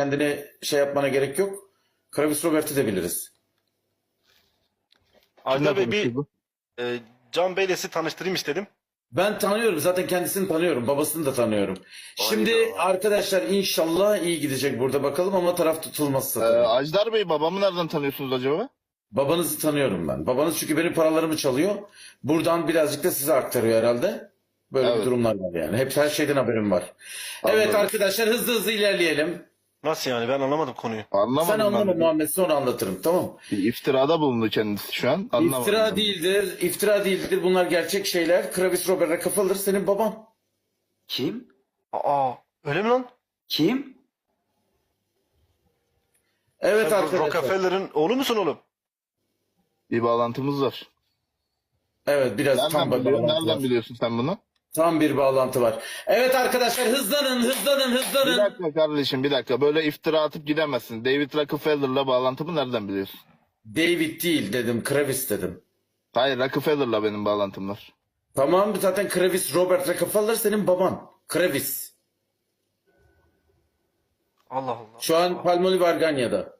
kendine şey yapmana gerek yok. Kravis Robert'i de biliriz. Ajdar Bey bir e, Can Bey'le sizi tanıştırayım istedim. Ben tanıyorum. Zaten kendisini tanıyorum. Babasını da tanıyorum. Şimdi Hayda. arkadaşlar inşallah iyi gidecek burada bakalım ama taraf tutulmazsa Ee, tabii. Ajdar Bey babamı nereden tanıyorsunuz acaba? Babanızı tanıyorum ben. Babanız çünkü benim paralarımı çalıyor. Buradan birazcık da size aktarıyor herhalde. Böyle bir Evet. durumlar var yani. Hep her şeyden haberim var. Evet Anladım. arkadaşlar hızlı hızlı ilerleyelim. Nasıl yani ben anlamadım konuyu. Anlamadım Sen anlama ben. Muhammed sonra anlatırım tamam mı? Bir iftirada bulundu kendisi şu an. Anlamadım. İftira ben. değildir, iftira değildir. Bunlar gerçek şeyler. Kravis Robert Rockefeller senin baban. Kim? Aa öyle mi lan? Kim? Evet Sen bu arkadaşlar. Rockefeller'ın oğlu musun oğlum? Bir bağlantımız var. Evet biraz tam Nereden, bir biliyor, bağlantı nereden biliyorsun sen bunu? Tam bir bağlantı var. Evet arkadaşlar hızlanın, hızlanın, Bir hızlanın. dakika kardeşim bir dakika. Böyle iftira atıp gidemezsin. David Rockefeller'la bağlantımı nereden biliyorsun? David değil dedim, Kravis dedim. Hayır Rockefeller'la benim bağlantım var. Tamam zaten Kravis Robert Rockefeller senin baban. Kravis. Allah Allah. Şu an Palmolive Arganya'da.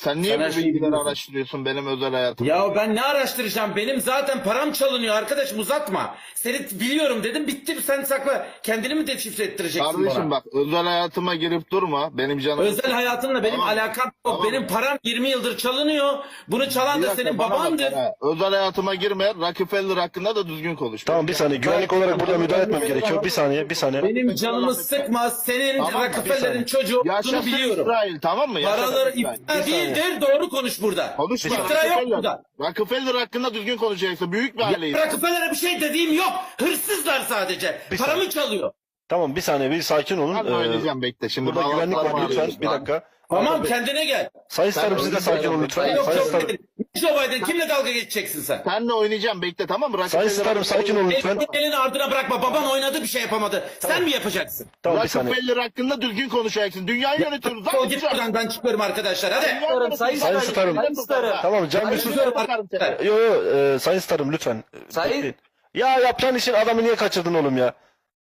Sen niye Sen her bu şeyi bilgileri biliyorsun. araştırıyorsun benim özel hayatımı? Ya ben ne araştıracağım? Benim zaten param çalınıyor arkadaşım uzatma. Seni biliyorum dedim bitti sen sakla. Kendini mi deşifre ettireceksin Kardeşim bana? bak özel hayatıma girip durma. Benim canım. Özel hayatımla benim Tamam. alakam yok. Tamam. Benim param 20 yıldır çalınıyor. Bunu çalan Bir da dakika, senin bana bak babandır. bana. Özel hayatıma girme. Rockefeller hakkında da düzgün konuş. Tamam bir saniye güvenlik olarak burada müdahale etmem gerekiyor. Bir saniye bir saniye. Benim canımı sıkma. Senin Tamam, bir Rockefeller'in saniye. çocuğu Yaşasın olduğunu biliyorum. İsrail tamam mı? Yaşasın Paraları İsrail. Değildir. Doğru konuş burada. Konuşma. İftira yok Rockefeller. burada. Rockefeller hakkında düzgün konuşacaksın. Büyük bir aileyiz. Rockefeller'e bir şey dediğim yok. Hırsızlar sadece. Bir Paramı saniye. çalıyor. Tamam bir saniye bir sakin olun. Ben Ee, oynayacağım bekle. Şimdi burada güvenlik var lütfen bir dakika. Tamam kendine gel. Sayın Starım siz de sakin olun lütfen. Yok Sayın yok. Starım. Joe Biden kimle dalga geçeceksin sen? Senle oynayacağım bekle tamam mı? Sayın Rockefeller- Starım sakin olun lütfen. Elini elini ardına bırakma. Baban oynadı bir şey yapamadı. Sen mi yapacaksın? Tamam bir saniye. Rockefeller hakkında düzgün konuşacaksın. Dünyayı yönetiyoruz. lan git buradan ben çıkıyorum arkadaşlar hadi. Sayın Sayın Sayın Starım. Sayın Starım. Tamam Can Sayın sus. Susuyorum Bakarım. Yo yo e, Sayın Starım lütfen. Sayın-. Ya yapacağın işin adamı niye kaçırdın oğlum ya?